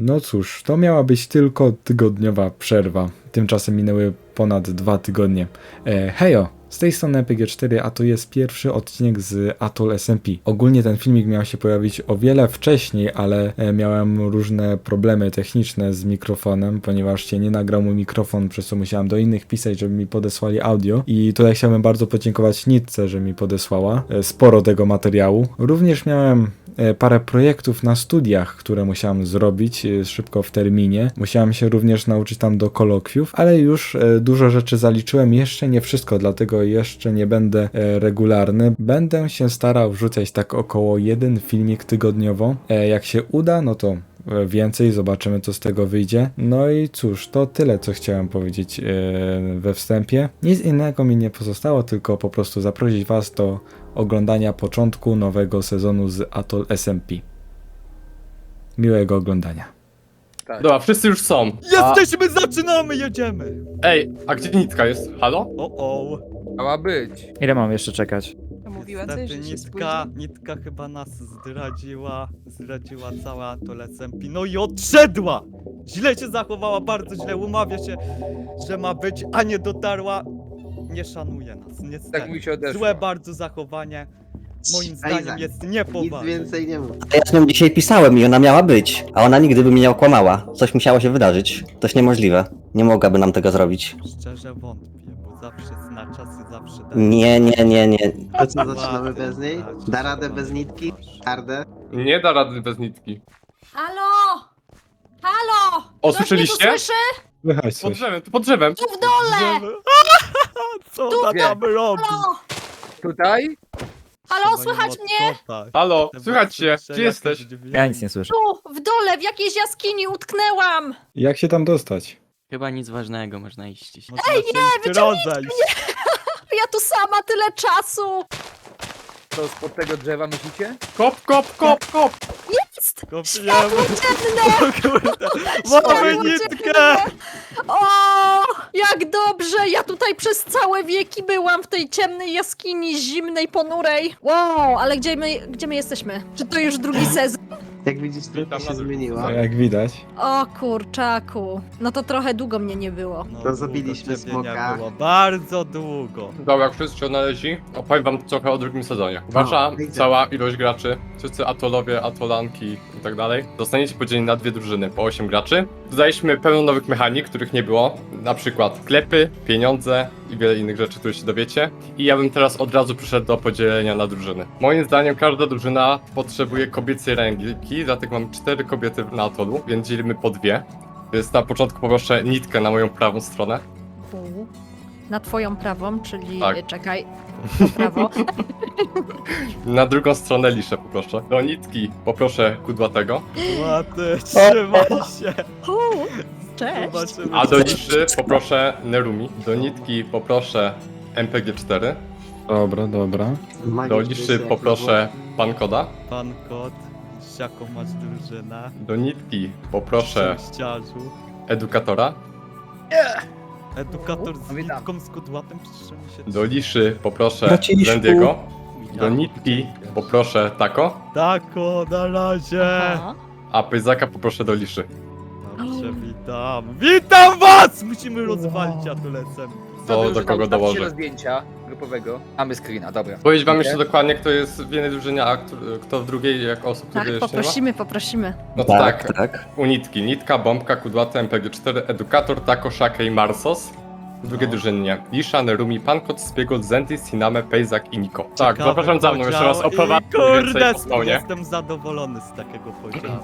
No cóż, to miała być tylko tygodniowa przerwa. Tymczasem minęły ponad dwa tygodnie. E, hejo! Z tej strony PG4, a to jest pierwszy odcinek z Atoll SMP. Ogólnie ten filmik miał się pojawić o wiele wcześniej, ale e, miałem różne problemy techniczne z mikrofonem, ponieważ się nie nagrał mój mikrofon, przez co musiałem do innych pisać, żeby mi podesłali audio. I tutaj chciałbym bardzo podziękować Nitce, że mi podesłała e, sporo tego materiału. Również miałem parę projektów na studiach, które musiałem zrobić e, szybko w terminie. Musiałem się również nauczyć tam do kolokwiów, ale już e, dużo rzeczy zaliczyłem. Jeszcze nie wszystko, dlatego jeszcze nie będę e, regularny. Będę się starał wrzucać tak około jeden filmik tygodniowo. E, Jak się uda, no to e, więcej, zobaczymy co z tego wyjdzie. No i cóż, to tyle co chciałem powiedzieć e, we wstępie. Nic innego mi nie pozostało, tylko po prostu zaprosić Was do oglądania początku nowego sezonu z Atoll SMP. Miłego oglądania. Dobra, wszyscy już są. Jesteśmy, zaczynamy, jedziemy! Ej, a gdzie nitka jest? Halo? O, o. Miała być. Ile mam jeszcze czekać? Mówiła coś, że się nitka, nitka chyba nas zdradziła, zdradziła cała to SMP, no i odszedła! Źle się zachowała, bardzo źle, umawia się, że ma być, a nie dotarła. Nie szanuje nas, niestety. Tak mi się odeszło. Złe bardzo zachowanie, moim zdaniem Isaac, jest Nic niepoważne. więcej nie mów. Ja z nią dzisiaj pisałem i ona miała być, a ona nigdy by mnie nie okłamała. Coś musiało się wydarzyć. To jest niemożliwe. Nie mogłaby nam tego zrobić. Szczerze wątpię, zawsze zawsze daje. Nie, nie, nie, nie. To co, zaczynamy bez niej? Da radę bez nitki? Hardę? Nie da rady bez nitki. Halo! Halo! O, Ktoś mnie tu słyszeliście? słyszy? Słychać Pod coś. drzewem, tu pod drzewem. Tu w dole! Co ona tam robi? Halo! Tutaj? Halo, słychać mnie? Halo, słychać muszę Gdzie jesteś? Ja nic nie słyszę. Tu, w dole, w jakiejś jaskini utknęłam! Jak się tam dostać? Chyba nic ważnego, można iść. Można Ej, nie, rozejść. Ja tu sama tyle czasu! To spod tego drzewa myślicie? Kop, kop, kop, kop. Jest! Kopiemy. Światło dzienne! O kurde. Światło Mamy nitkę! dzienne! O, jak dobrze! Ja tutaj przez całe wieki byłam w tej ciemnej jaskini, zimnej, ponurej. Wow, ale gdzie my, gdzie my jesteśmy? Czy to już drugi sezon? Jak widzisz, trochę się zmieniła. No, jak widać. O kurczaku. No to trochę długo mnie nie było. No, To zabiliśmy długo nie smoka. było, Bardzo długo. Dobra, jak wszyscy się odnaleźli, opowiem wam trochę o drugim sezonie. Wasza widzę. cała ilość graczy, wszyscy atolowie, atolanki i tak dalej, zostaniecie podzieleni na dwie drużyny, po 8 graczy. Dodaliśmy pełno nowych mechanik, których nie było, na przykład sklepy, pieniądze i wiele innych rzeczy, które się dowiecie. I ja bym teraz od razu przyszedł do podzielenia na drużyny. Moim zdaniem każda drużyna potrzebuje kobiecej ręki, dlatego mamy cztery kobiety na atolu, więc dzielimy po dwie. Więc na początku poproszę nitkę na moją prawą stronę. U, Na twoją prawą, czyli Tak. czekaj, prawo. Na drugą stronę liszę poproszę. Do nitki poproszę kudłatego, Łaty, trzymaj się. U, Cześć. Zobaczymy. a do liszy poproszę Nerumi. Do nitki poproszę MPG4. Dobra, dobra. Do liszy poproszę Pankoda. Pan kot, jaką masz drużynę? Do nitki poproszę Szczęściarzu. Edukatora. Edukator z Witam. nitką z kudłatem się. Do liszy poproszę Braciszku. Zendiego. Ja Do nitki poproszę Tako. Tako, na razie. Aha. A Pyzaka poproszę do liszy. Dobrze, witam. Witam was! Musimy rozwalić adolescent. Do, do kogo do dołożę. zdjęcia grupowego. Mamy screena, dobra. Powiedzieć wam jeszcze dokładnie, kto jest w jednej drużynie, a kto, kto w drugiej, jak osób, Tak, które jeszcze nie ma? poprosimy, poprosimy. No to tak, Tak, tak. U nitki. Nitka, bombka, kudłata, MPG4, edukator, tako, szake i marsos. W drugiej No. drużynie Lisza, Nerumi, Pankot, Spiegot, Zenty, Siname, Pejzak i Niko. Tak, Ciekawy zapraszam za mną jeszcze raz podział oprowadzę i Kurde, jestem zadowolony z takiego podziału.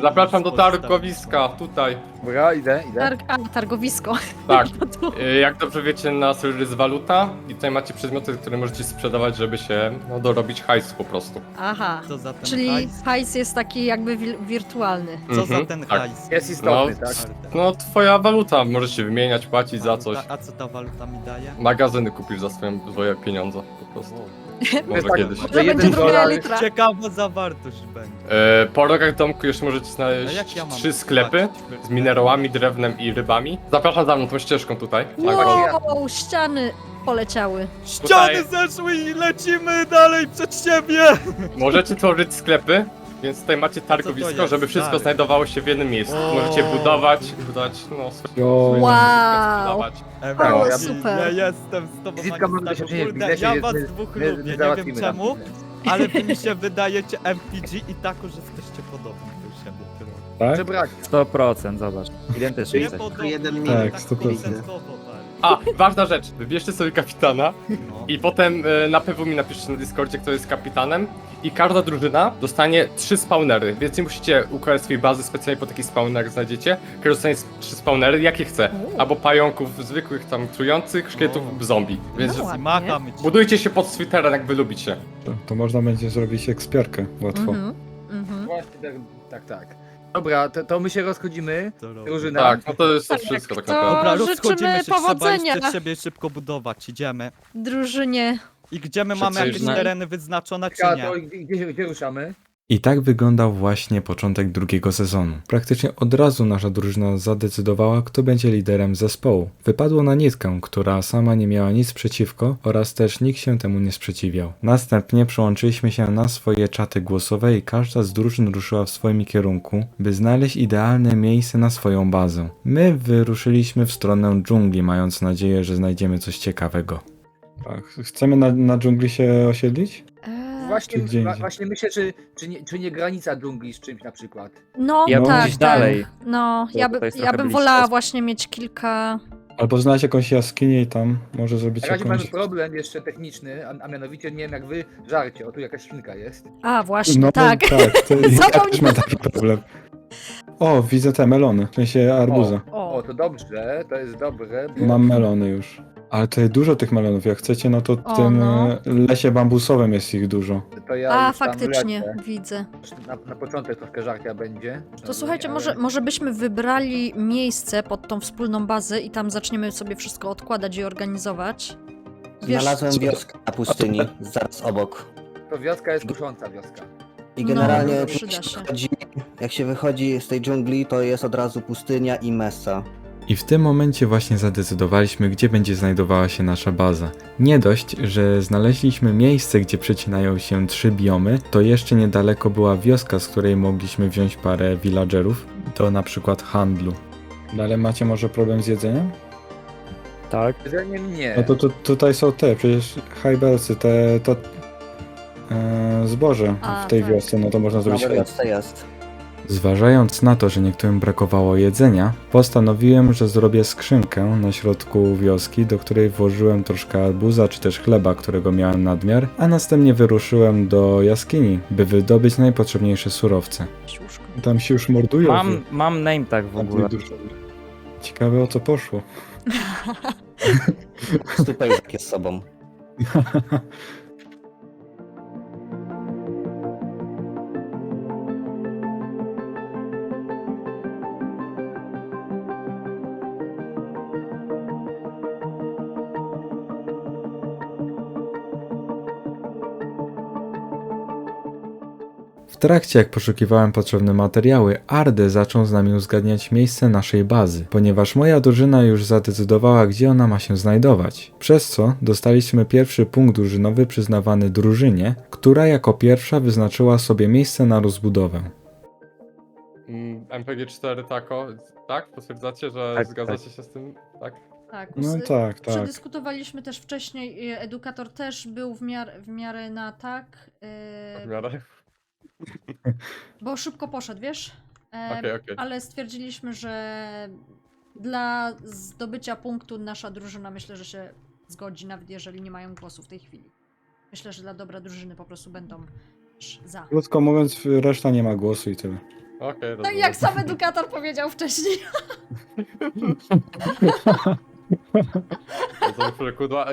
Zapraszam do targowiska, tutaj. Dobra, idę, idę. Targ, a, targowisko. Tak. Tu. Y, Jak dobrze wiecie, na serwerze jest waluta i tutaj macie przedmioty, które możecie sprzedawać, żeby się no, dorobić hajsu po prostu. Aha. Co za ten Czyli hajs? hajs jest taki jakby wil- wirtualny. Co za Mhm, ten tak. hajs? Jest istotny, No. tak? No, twoja waluta, możesz się wymieniać, płacić za coś. A co ta waluta mi daje? Magazyny kupisz za swoje, swoje pieniądze po prostu. Może tak, kiedyś. To będzie jeden druga dolar- litra. Ciekawa zawartość będzie. E, po rogach domku jeszcze możecie znaleźć trzy sklepy płacić? z minerałami, drewnem i rybami. Zapraszam za mną tą ścieżką tutaj. Tak, o. Wow, ściany poleciały. Ściany zeszły i lecimy dalej przed siebie! Możecie tworzyć sklepy Więc tutaj macie targowisko, jest, żeby wszystko stary? znajdowało się w jednym miejscu. O. Możecie budować, budować, no, swoje Jo. Wow. sprzedawać. Ewa, O, ja, super. ja jestem z tobą Wizytka ma Anastazjo. doświadczenie w Kurde, biznesie, ja więc was my- dwóch my lubię, nie wiem załatwimy czemu, ale wy mi się wydajecie MPG i tak, że jesteście podobni do siebie. trochę. Tak? Żebrak. 100%, zobacz. Identyczny Nie jesteś. podobni, jeden ale minut. tak Tak, 100%. procentowo, tak. A, ważna rzecz, wybierzcie sobie kapitana No. i potem e, na PW mi napiszcie na Discordzie, kto jest kapitanem i każda drużyna dostanie trzy spawnery, więc nie musicie układać swojej bazy specjalnie po taki spawner znajdziecie. Każdy dostanie s- trzy spawnery, jakie chce. Albo pająków zwykłych tam trujących, szkieletów lub zombie. Więc No. Macham ci. budujcie się pod swój teren, jak wy lubicie. To, to można będzie zrobić ekspiarkę łatwo. Mhm. Mhm. Właśnie tak, tak, tak. Dobra, to, to my się rozchodzimy. Drużyna. Tak, no to jest to Tak, wszystko tak to- naprawdę. Dobra, życzymy rozchodzimy się, trzeba powodzenia. jeszcze siebie szybko budować, idziemy. Drużynie. I gdzie my mamy jakieś Przeciwne. tereny wyznaczone, czy nie? to gdzie, gdzie ruszamy? I tak wyglądał właśnie początek drugiego sezonu. Praktycznie od razu nasza drużyna zadecydowała, kto będzie liderem zespołu. Wypadło na nitkę, która sama nie miała nic przeciwko oraz też nikt się temu nie sprzeciwiał. Następnie przyłączyliśmy się na swoje czaty głosowe i każda z drużyn ruszyła w swoim kierunku, by znaleźć idealne miejsce na swoją bazę. My wyruszyliśmy w stronę dżungli, mając nadzieję, że znajdziemy coś ciekawego. Tak, chcemy na, na dżungli się osiedlić? Właśnie, Czy gdzie wa- indziej? właśnie myślę, czy, czy, nie, czy nie granica dżungli z czymś na przykład. No, Ja bym tak, gdzieś tak. dalej. No, ja, by, tutaj jest ja trochę bym blisko. wolała właśnie mieć kilka... Albo znaleźć jakąś jaskinię i tam może zrobić Na razie mamy jakąś... problem jeszcze techniczny, a, a mianowicie nie wiem jak wy żarcie. O tu jakaś świnka jest. A, właśnie, No tak. tak, to ja Zapomniałam. też mam taki problem. O, widzę te melony, w sensie arbuza. O, O, to dobrze, to jest dobre. Bo... Mam melony już. Ale tutaj dużo tych melonów, jak chcecie, no to w O, tym no. e, lesie bambusowym jest ich dużo. To ja A, już tam faktycznie, lecę. widzę. Na, na początek troszkę żarcia będzie. To słuchajcie, ale- może, może byśmy wybrali miejsce pod tą wspólną bazę i tam zaczniemy sobie wszystko odkładać i organizować. Wiesz, Znalazłem wioskę na pustyni, zaraz obok. To wioska jest kusząca wioska. I No, generalnie jak przyda się się. wychodzi- jak się wychodzi z tej dżungli, to jest od razu pustynia i mesa. I w tym momencie właśnie zadecydowaliśmy, gdzie będzie znajdowała się nasza baza. Nie dość, że znaleźliśmy miejsce, gdzie przecinają się trzy biomy, to jeszcze niedaleko była wioska, z której mogliśmy wziąć parę villagerów do na przykład handlu. Dalej macie może problem z jedzeniem? Tak. Jedzeniem nie. No to, to tutaj są te, przecież hajbelsy, te, to e, zboże A, w tej tak. wiosce, no to można Na zrobić chleb. wiosce jest. Zważając na to, że niektórym brakowało jedzenia, postanowiłem, że zrobię skrzynkę na środku wioski, do której włożyłem troszkę arbuza czy też chleba, którego miałem nadmiar, a następnie wyruszyłem do jaskini, by wydobyć najpotrzebniejsze surowce. Tam się już mordują. Mam, mam name tag w ogóle. Ciekawe o co poszło. Stupejzak jest sobą. trakcie jak poszukiwałem potrzebne materiały, Arde zaczął z nami uzgadniać miejsce naszej bazy, ponieważ moja drużyna już zadecydowała, gdzie ona ma się znajdować. Przez co dostaliśmy pierwszy punkt drużynowy przyznawany drużynie, która jako pierwsza wyznaczyła sobie miejsce na rozbudowę. Mm, MPG4 tako, tak? Potwierdzacie, że Tak, zgadzacie się z tym? Tak? Tak, No z- tak, tak. Przedyskutowaliśmy też wcześniej, y, edukator też był w, miar, w miarę na tak, W y, miarę? Bo szybko poszedł, wiesz? E, Okej, okej. Ale stwierdziliśmy, że dla zdobycia punktu nasza drużyna myślę, że się zgodzi, nawet jeżeli nie mają głosu w tej chwili. Myślę, że dla dobra drużyny po prostu będą też za. Krótko mówiąc, reszta nie ma głosu i tyle. Okej, Tak jak sam edukator powiedział wcześniej. No to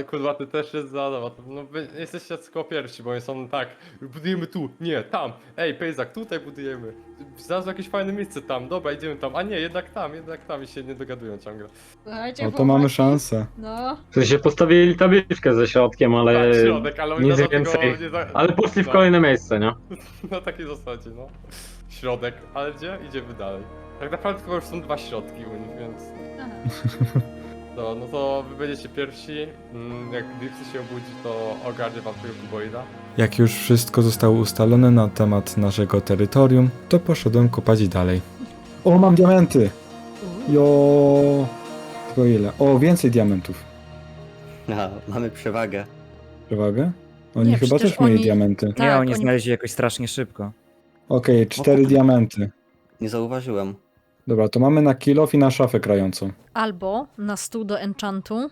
kudła ty też jest za, no, no wy jesteście tylko pierwsi, bo są tak, budujemy tu, nie, tam, ej, Pejzak, tutaj budujemy, znalazł jakieś fajne miejsce tam, dobra, idziemy tam, a nie, jednak tam, jednak tam i się nie dogadują ciągle. Słuchajcie, No to chłopaki. mamy szansę. No, W sensie postawili tabliczkę ze środkiem, ale, tak, środek, ale oni nic więcej. nie za... ale poszli w no, kolejne miejsce, nie? Na takiej zasadzie, no. Środek, ale gdzie? Idziemy dalej. Tak naprawdę tylko już są dwa środki u nich, więc... aha. No, no to wy będziecie pierwsi. Mm, Jak Dixie się obudzi, to ogarnie wam tego kuboida. Jak już wszystko zostało ustalone na temat naszego terytorium, to poszedłem kopać dalej. O, mam diamenty! Jo. Tylko ile? O, więcej diamentów. A, mamy przewagę. Przewagę? Oni Nie, chyba przecież też mieli oni- diamenty. Nie, Tak, oni oni- znaleźli jakoś strasznie szybko. Okej, cztery diamenty. Nie zauważyłem. Dobra, to mamy na kilof i na szafę krającą. Albo na stół do enchantu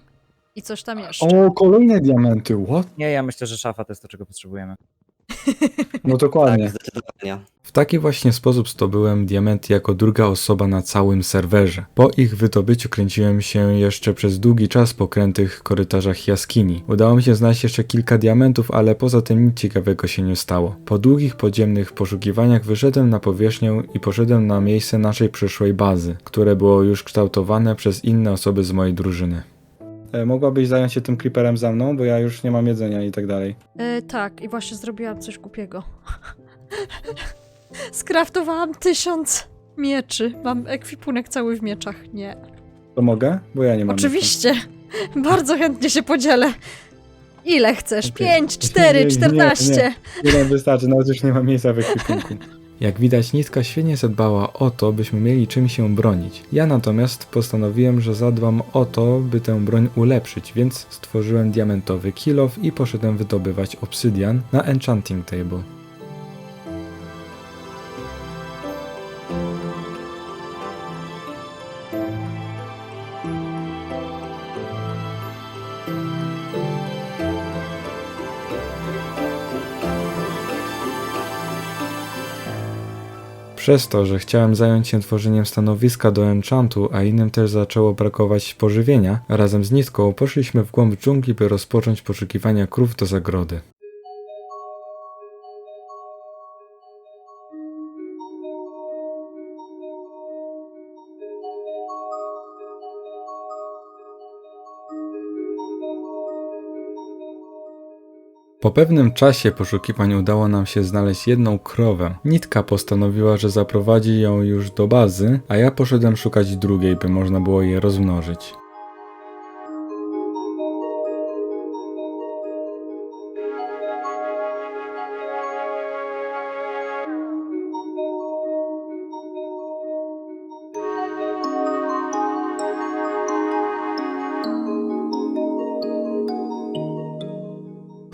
i coś tam jeszcze. O, kolejne diamenty, what? Nie, ja myślę, że szafa to jest to, czego potrzebujemy. No dokładnie. Tak, zdecydowanie. W taki właśnie sposób zdobyłem diamenty jako druga osoba na całym serwerze. Po ich wydobyciu kręciłem się jeszcze przez długi czas po krętych korytarzach jaskini. Udało mi się znaleźć jeszcze kilka diamentów, ale poza tym nic ciekawego się nie stało. Po długich podziemnych poszukiwaniach wyszedłem na powierzchnię i poszedłem na miejsce naszej przyszłej bazy, które było już kształtowane przez inne osoby z mojej drużyny. E, mogłabyś zająć się tym creeperem za mną, bo ja już nie mam jedzenia i tak dalej. E, tak, i właśnie zrobiłam coś głupiego. Skraftowałam tysiąc mieczy. Mam ekwipunek cały w mieczach. Nie. To mogę? Bo ja nie mam. Oczywiście. Bardzo chętnie się podzielę. Ile chcesz? Okej. Pięć, cztery, Nie, nie, czternaście. nie. Jeden wystarczy, nawet już nie ma miejsca w ekwipunku. Jak widać, Nitka świetnie zadbała o to, byśmy mieli czym się bronić. Ja natomiast postanowiłem, że zadbam o to, by tę broń ulepszyć, więc stworzyłem diamentowy kilof i poszedłem wydobywać obsydian na enchanting table. Przez to, że chciałem zająć się tworzeniem stanowiska do enchantu, a innym też zaczęło brakować pożywienia, razem z Nitką poszliśmy w głąb dżungli, by rozpocząć poszukiwania krów do zagrody. Po pewnym czasie poszukiwań udało nam się znaleźć jedną krowę. Nitka postanowiła, że zaprowadzi ją już do bazy, a ja poszedłem szukać drugiej, by można było je rozmnożyć.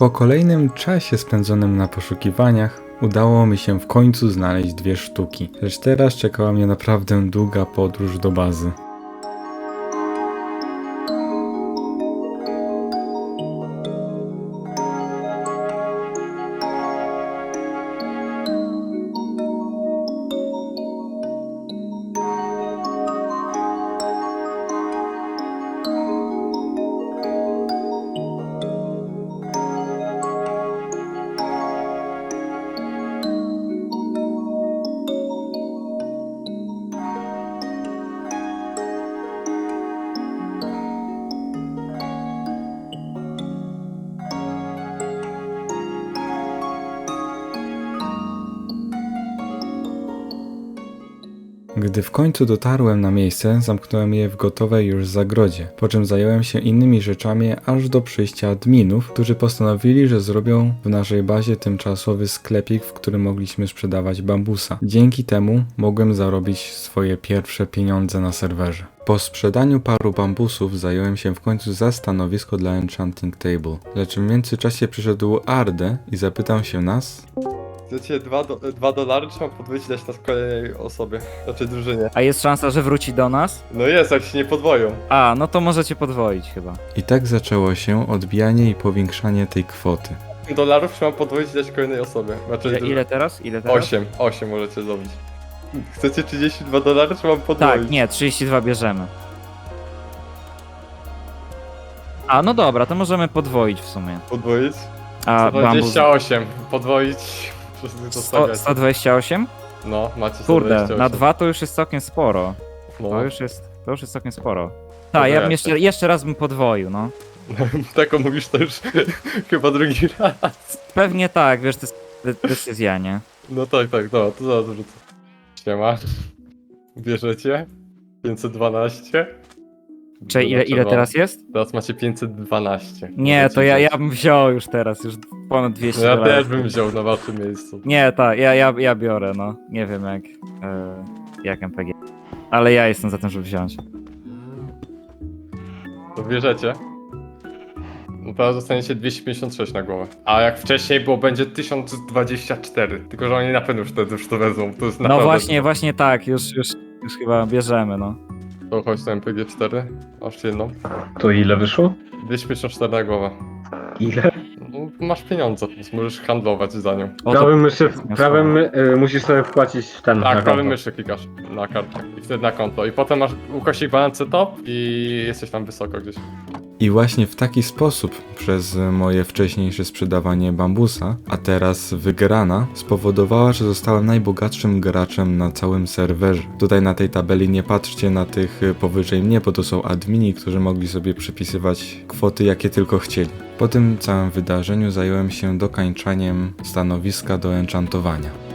Po kolejnym czasie spędzonym na poszukiwaniach, udało mi się w końcu znaleźć dwie sztuki, lecz teraz czekała mnie naprawdę długa podróż do bazy. Gdy w końcu dotarłem na miejsce, zamknąłem je w gotowej już zagrodzie, po czym zająłem się innymi rzeczami aż do przyjścia adminów, którzy postanowili, że zrobią w naszej bazie tymczasowy sklepik, w którym mogliśmy sprzedawać bambusa. Dzięki temu mogłem zarobić swoje pierwsze pieniądze na serwerze. Po sprzedaniu paru bambusów zająłem się w końcu za stanowisko dla Enchanting Table, lecz w międzyczasie przyszedł Arde i zapytał się nas, Chcecie dwa, do, dwa dolary, czy mam podwoić dać nas kolejnej osobie? Znaczy drużynie. A jest szansa, że wróci do nas? No jest, jak się nie podwoją. A, no to możecie podwoić chyba. I tak zaczęło się odbijanie i powiększanie tej kwoty. Dolarów mam podwoić dać kolejnej osobie? Znaczy Ile, ile teraz? Ile teraz? 8, 8 możecie zrobić. Chcecie 32 dolary, czy mam podwoić? Tak, nie, 32 bierzemy. A, no dobra, to możemy podwoić w sumie. Podwoić? A bambus... 128. Podwoić. Wszyscy to 100, stawiać. 128? No, macie Kurde, 128. na dwa to już jest całkiem sporo. No, To już jest, to już jest całkiem sporo. Dobra, Tak, ja bym ja jeszcze, jeszcze raz bym podwoił, no. taką mówisz to już chyba drugi raz. Pewnie tak, wiesz, to jest de- decyzja, nie? No tak, tak, no, to zaraz wrócę. Siema. Bierzecie? 512? Czy ile, ile teraz jest? Teraz macie 512. Nie, to ja, ja bym wziął już teraz, już ponad 200 No ja dolarów. też bym wziął na waszym miejscu. Nie, tak, ja, ja, ja biorę, no. Nie wiem jak, e, jak MPG. Ale ja jestem za tym, żeby wziąć. To bierzecie. No teraz dostaniecie 256 na głowę. A jak wcześniej było, będzie 1024. Tylko, że oni na pewno już wtedy już to wezmą. To jest No naprawdę... właśnie, właśnie tak, już, już, już chyba bierzemy, no. To chodź na MPG4. Masz jedną. To ile wyszło? 254 na głowę. Ile? No, masz pieniądze, więc możesz handlować za nią. O, to- Prawym myszy, prawym y, musisz sobie wpłacić w ten. na Tak, prawym konto. myszy klikasz na kartę i wtedy na konto. I potem masz ukośnik balance top i jesteś tam wysoko gdzieś. I właśnie w taki sposób, przez moje wcześniejsze sprzedawanie bambusa, a teraz wygrana, spowodowała, że zostałem najbogatszym graczem na całym serwerze. Tutaj na tej tabeli nie patrzcie na tych powyżej mnie, bo to są admini, którzy mogli sobie przypisywać kwoty jakie tylko chcieli. Po tym całym wydarzeniu zająłem się dokańczaniem stanowiska do enchantowania.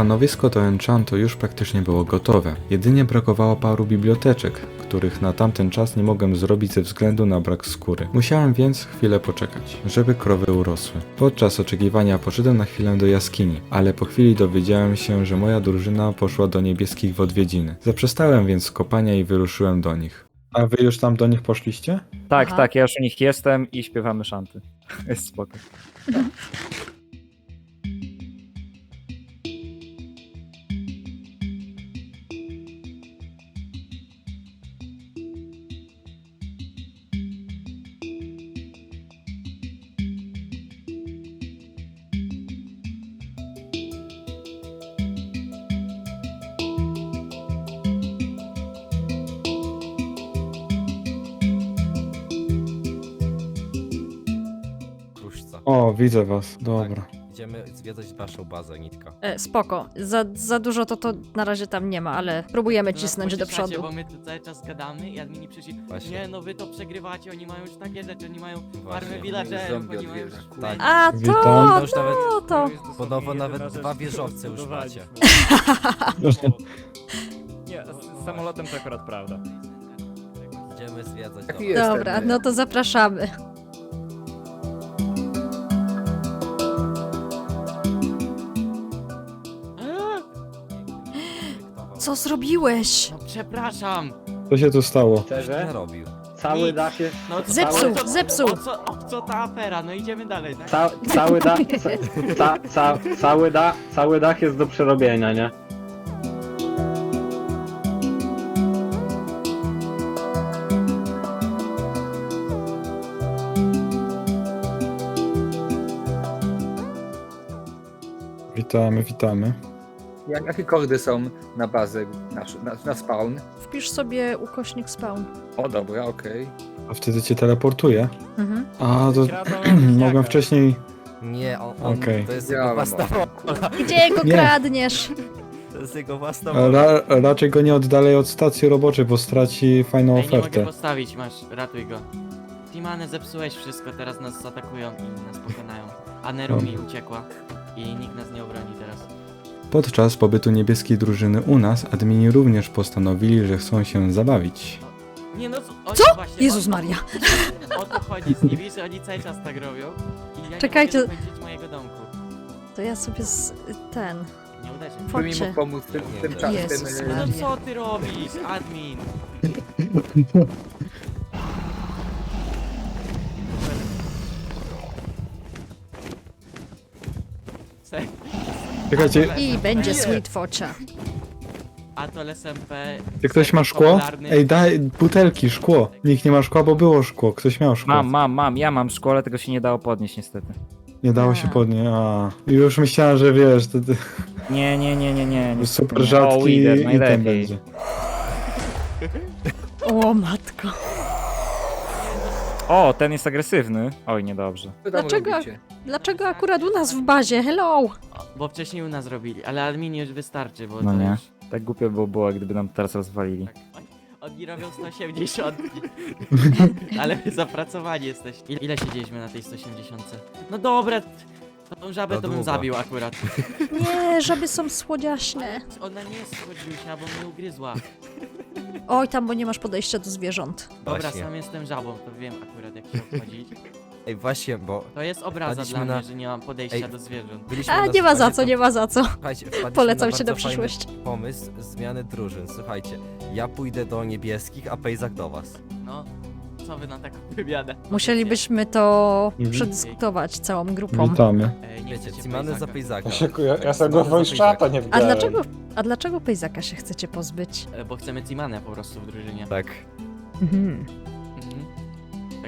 Stanowisko do Enchantu już praktycznie było gotowe. Jedynie brakowało paru biblioteczek, których na tamten czas nie mogłem zrobić ze względu na brak skóry. Musiałem więc chwilę poczekać, żeby krowy urosły. Podczas oczekiwania poszedłem na chwilę do jaskini, ale po chwili dowiedziałem się, że moja drużyna poszła do niebieskich w odwiedziny. Zaprzestałem więc kopania i wyruszyłem do nich. A wy już tam do nich poszliście? Tak, Aha. tak, ja już u nich jestem i śpiewamy szanty. Jest spoko. O, widzę was. Dobra. Idziemy zwiedzać waszą bazę, Nitka. E, spoko. Za, za dużo to, to na razie tam nie ma, ale próbujemy cisnąć do pocieszacie, przodu. bo my tu cały czas gadamy i admini przyszli. Właśnie. Nie, no wy to przegrywacie, oni mają już takie rzeczy, oni mają farmę villagerów, oni mają już... Tak. A Witam. to, Już nawet- to, to. Podobno nawet dwa wieżowce już macie. Nie, z, z samolotem to akurat prawda. Idziemy zwiedzać Dobra, no to zapraszamy. Co zrobiłeś? No przepraszam! Co się tu stało? Ty narobił. Cały dach jest. No co, Zepsuł, o co- zepsuł. O co, o co ta afera? No idziemy dalej, tak? Ca, cały, dach, ca, ca, cały, da, cały dach jest do przerobienia, nie? Witamy, witamy. Jak, jakie kordy są na bazę, na, na, na spawn? Wpisz sobie ukośnik spawn. O dobra, okej. A wtedy cię teleportuje. Mhm. A, to mogłem wcześniej... Nie, on, on Okej. to jest Ja jego własna Gdzie go Nie. kradniesz? To jest jego własna Ra raczej go nie oddalej od stacji roboczej, bo straci fajną Ej, nie mogę ofertę. postawić, masz, ratuj go. Timane, zepsułeś wszystko, teraz nas zaatakują i nas pokonają. A Nerumi uciekła i nikt nas nie obroni teraz. Podczas pobytu niebieskiej drużyny u nas, admini również postanowili, że chcą się zabawić. Nie no, oni Co? Właśnie, Jezus o, Maria. O to chodzi z nimi, że oni cały czas tak robią i ja Czekajcie. nie mogę dokończyć mojego domku. To ja sobie z... ten... Nie uderzy. By mi Chodźcie. mógł pomóc w tym, w tym czasie. Jezus w tym, No co ty robisz, admin? Se- Czekajcie, I będzie sweet focia. Atol SMP. czy ktoś ma szkło? popularny- Ej, daj butelki, szkło. Nikt nie ma szkła, bo było szkło. Ktoś miał szkło. Mam, mam, mam, ja mam szkło, ale tego się nie dało podnieść niestety. Nie dało się podnieść. A, już myślałem, że wiesz, to, to Nie, nie, nie, nie, nie. niestety super nie. rzadki o, i ten najlepiej. będzie. O matko. O, ten jest agresywny. Oj, niedobrze. Co tam Dlaczego? robicie? Dlaczego akurat u nas w bazie? Hello! Bo wcześniej u nas robili, ale admin już wystarczy, bo No to nie. już... Tak głupio było, było, gdyby nam teraz rozwalili. Tak. Oni- Oni robią 180. ale wy zapracowani jesteście. Ile, siedzieliśmy na tej 180? No dobra, t- tą żabę Za to bym długo. zabił akurat. Nie, żaby są słodziaśne. Ona nie jest chodziusia, bo mnie ugryzła. Oj, tam, bo nie masz podejścia do zwierząt. Dobra, Właśnie. sam jestem żabą, to wiem akurat jak się obchodzić. Ej, właśnie, bo To jest obraza Wpadliśmy dla mnie, na- że nie mam podejścia Ej. do zwierząt. byliśmy A, na nie ma za co, nie ma za co. Słuchajcie, wpadliśmy Polecam na się na bardzo fajny przyszłość. Pomysł zmiany drużyn. Słuchajcie, ja pójdę do niebieskich, a Pejzak do was. No, co wy na taką wymianę? Musielibyśmy to Mhm. przedyskutować całą grupą. Witamy. Ej, nie Wiecie, chcecie Cimany za Pejzaka. Pejzaka. Ja, ja sam go Cimany za voice chata Pejzaka. nie A dlaczego, a dlaczego Pejzaka się chcecie pozbyć? E, Bo chcemy Cimanę po prostu w drużynie. Tak. Mhm.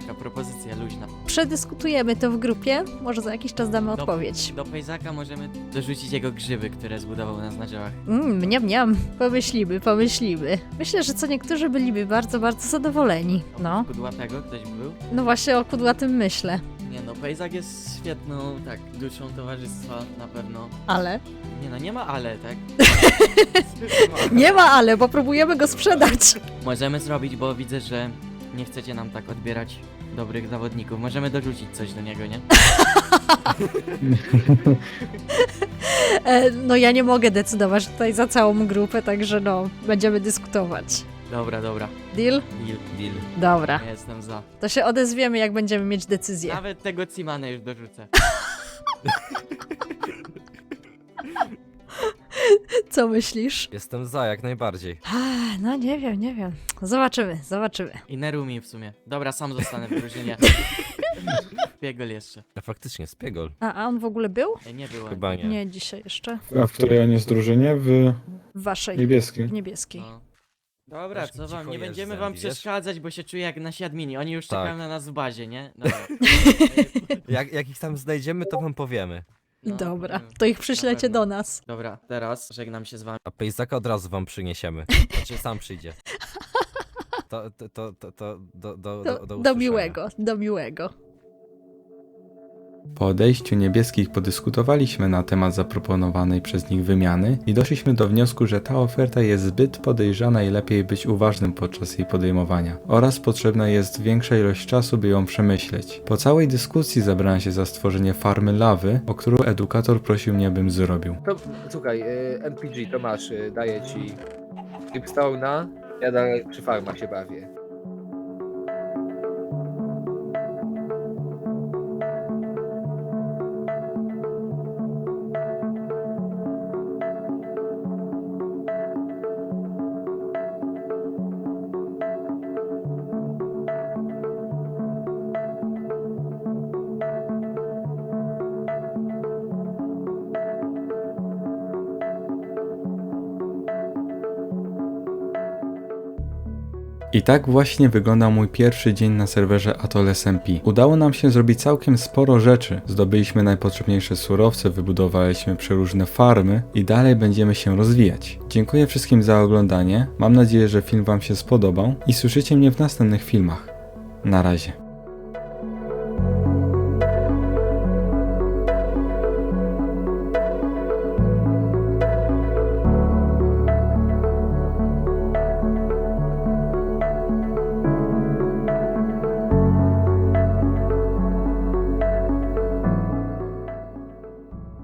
Taka propozycja luźna. Przedyskutujemy to w grupie, może za jakiś czas damy No. odpowiedź. Do Pejzaka możemy dorzucić jego grzyby, które zbudował nas na działach. Mm, mniam, mniam. Pomyślimy, pomyślimy. Myślę, że co niektórzy byliby bardzo, bardzo zadowoleni. No, Kudłatego ktoś był? no właśnie o kudłatym myślę. Nie no, Pejzak jest świetną, tak, duszą towarzystwa na pewno. Ale? Nie no, nie ma ale, tak? Nie ma ale, bo próbujemy go sprzedać. Możemy zrobić, bo widzę, że nie chcecie nam tak odbierać dobrych zawodników. Możemy dorzucić coś do niego, nie? E, no ja nie mogę decydować tutaj za całą grupę, także no, będziemy dyskutować. Dobra, dobra. Deal? Deal. Deal. Dobra. Ja jestem za. To się odezwiemy, jak będziemy mieć decyzję. Nawet tego Cimanę już dorzucę. Co myślisz? Jestem za, jak najbardziej. Ah, No nie wiem, nie wiem. Zobaczymy, zobaczymy. I Nerumi w sumie. Dobra, sam zostanę w drużynie. Biegol jeszcze. A faktycznie, spiegol. A, a on w ogóle był? Nie, nie było. Chyba nie. Nie, dzisiaj jeszcze. A w której on jest drużynie? W W waszej. niebieskiej. W niebieskiej. No. Dobra, co cicho wam, nie jest będziemy wam wiesz? przeszkadzać, bo się czuję jak nasi admini. Oni już Tak. czekają na nas w bazie, nie? Dobra. Jak, jak ich tam znajdziemy, to wam powiemy. No, Dobra, no, to ich przyślecie pewno. do nas. Dobra, teraz żegnam się z wami. A Pejzaka od razu wam przyniesiemy. Znaczy, sam przyjdzie. To, to, to, to, to do, do, do, Do, do, do usłyszenia. miłego, do miłego. Po odejściu niebieskich podyskutowaliśmy na temat zaproponowanej przez nich wymiany i doszliśmy do wniosku, że ta oferta jest zbyt podejrzana i lepiej być uważnym podczas jej podejmowania. Oraz potrzebna jest większa ilość czasu, by ją przemyśleć. Po całej dyskusji zabrałem się za stworzenie farmy lawy, o którą edukator prosił mnie, bym zrobił. To słuchaj, y, MPG to masz, y, daję ci Dripstone'a, ja dalej przy farmach się bawię. I tak właśnie wyglądał mój pierwszy dzień na serwerze Atoll SMP. Udało nam się zrobić całkiem sporo rzeczy. Zdobyliśmy najpotrzebniejsze surowce, wybudowaliśmy przeróżne farmy i dalej będziemy się rozwijać. Dziękuję wszystkim za oglądanie. Mam nadzieję, że film Wam się spodobał i słyszycie mnie w następnych filmach. Na razie.